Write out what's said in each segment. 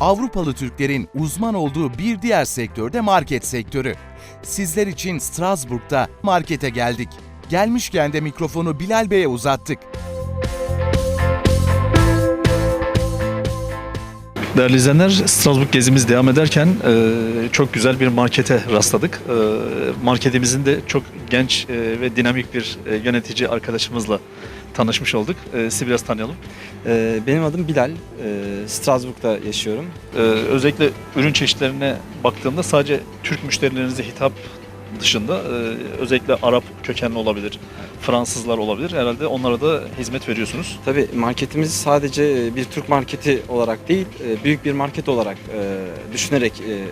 Avrupalı Türklerin uzman olduğu bir diğer sektör de market sektörü. Sizler için Strasbourg'da markete geldik. Gelmişken de mikrofonu Bilal Bey'e uzattık. Değerli izleyenler, Strasbourg gezimiz devam ederken e, çok güzel bir markete rastladık. E, marketimizin de çok genç e, ve dinamik bir e, yönetici arkadaşımızla tanışmış olduk. E, sizi biraz tanıyalım. Ee, Benim adım Bilal. Ee, Strasbourg'da yaşıyorum. E, özellikle ürün çeşitlerine baktığımda sadece Türk müşterilerinize hitap dışında e, özellikle Arap kökenli olabilir, Fransızlar olabilir. Herhalde onlara da hizmet veriyorsunuz. Tabii marketimiz sadece bir Türk marketi olarak değil, e, büyük bir market olarak e, düşünerek e,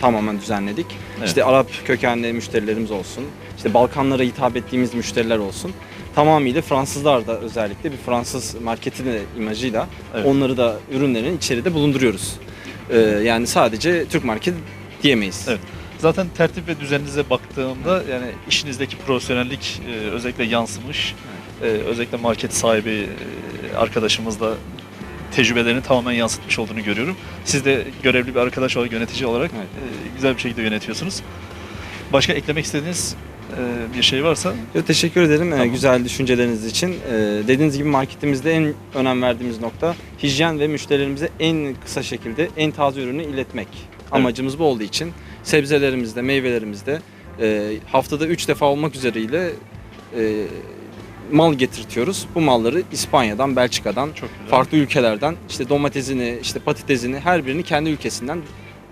tamamen düzenledik. Evet. İşte Arap kökenli müşterilerimiz olsun, işte Balkanlara hitap ettiğimiz müşteriler olsun. Tamamıyla Fransızlar da özellikle bir Fransız marketi de imajıyla Evet. onları da ürünlerini içeride bulunduruyoruz. Ee, Yani sadece Türk marketi diyemeyiz. Evet. Zaten tertip ve düzeninize baktığımda yani işinizdeki profesyonellik e, özellikle yansımış. E, özellikle market sahibi e, arkadaşımız da tecrübelerini tamamen yansıtmış olduğunu görüyorum. Siz de görevli bir arkadaş olarak, yönetici olarak Evet. e, güzel bir şekilde yönetiyorsunuz. Başka eklemek istediğiniz e, bir şey varsa Yo, teşekkür ederim e, Tamam. güzel düşünceleriniz için. E, dediğiniz gibi marketimizde en önem verdiğimiz nokta hijyen ve müşterilerimize en kısa şekilde en taze ürünü iletmek. Amacımız bu olduğu için sebzelerimizde, meyvelerimizde e, haftada 3 defa olmak üzereyle e, mal getirtiyoruz. Bu malları İspanya'dan, Belçika'dan, çok güzel. farklı ülkelerden işte domatesini, işte patatesini her birini kendi ülkesinden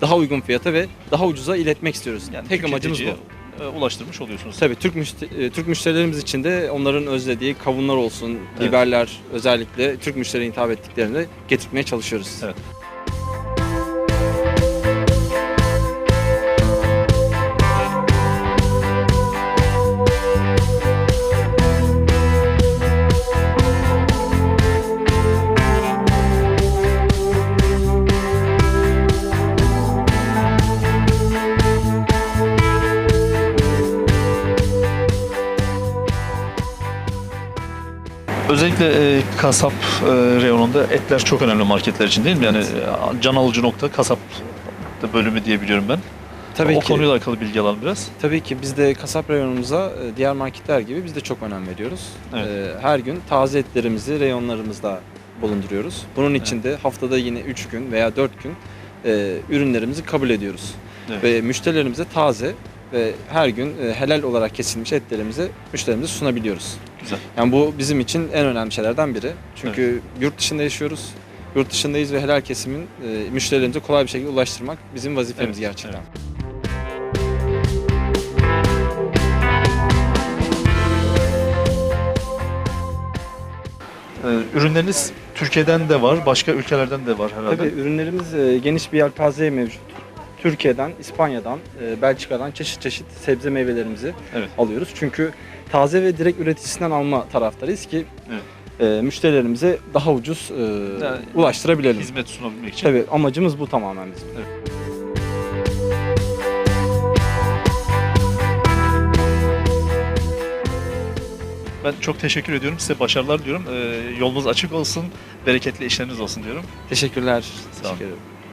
daha uygun fiyata ve daha ucuza iletmek istiyoruz. yani Tek amacımız bu. e, ulaştırmış oluyorsunuz. Tabii Türk müşte- e, Türk müşterilerimiz için de onların özlediği kavunlar olsun, Evet. biberler özellikle Türk müşteriye hitap ettiklerini getirmeye çalışıyoruz. Evet. Özellikle e, kasap e, reyonunda etler çok önemli marketler için değil mi? Yani e, can alıcı nokta kasap bölümü diye biliyorum ben. Tabii o ki. konuyla alakalı bilgi alalım biraz. Tabii ki biz de kasap reyonumuza e, diğer marketler gibi biz de çok önem veriyoruz. Evet. E, Her gün taze etlerimizi reyonlarımızda bulunduruyoruz. Bunun için de haftada yine 3 gün veya 4 gün e, ürünlerimizi kabul ediyoruz. Evet. Ve müşterilerimize taze ve her gün e, helal olarak kesilmiş etlerimizi müşterimize sunabiliyoruz. Güzel. Yani bu bizim için en önemli şeylerden biri. Çünkü yurt dışında yaşıyoruz. Yurt dışındayız ve helal kesimin e, müşterilerimize kolay bir şekilde ulaştırmak bizim vazifemiz Evet, gerçekten. E, ürünleriniz Türkiye'den de var, başka ülkelerden de var herhalde. Tabii ürünlerimiz e, geniş bir yelpazeye mevcut. Türkiye'den, İspanya'dan, e, Belçika'dan çeşit çeşit sebze meyvelerimizi Evet. alıyoruz. Çünkü taze ve direkt üreticisinden alma taraftarıyız ki Evet. e, müşterilerimize daha ucuz e, Yani ulaştırabilelim. Hizmet sunabilmek için. Tabii amacımız bu tamamen bizim. Ben çok teşekkür ediyorum. Size başarılar diyorum. E, yolunuz açık olsun, bereketli işleriniz olsun diyorum. Teşekkürler. olun. Teşekkür ederim.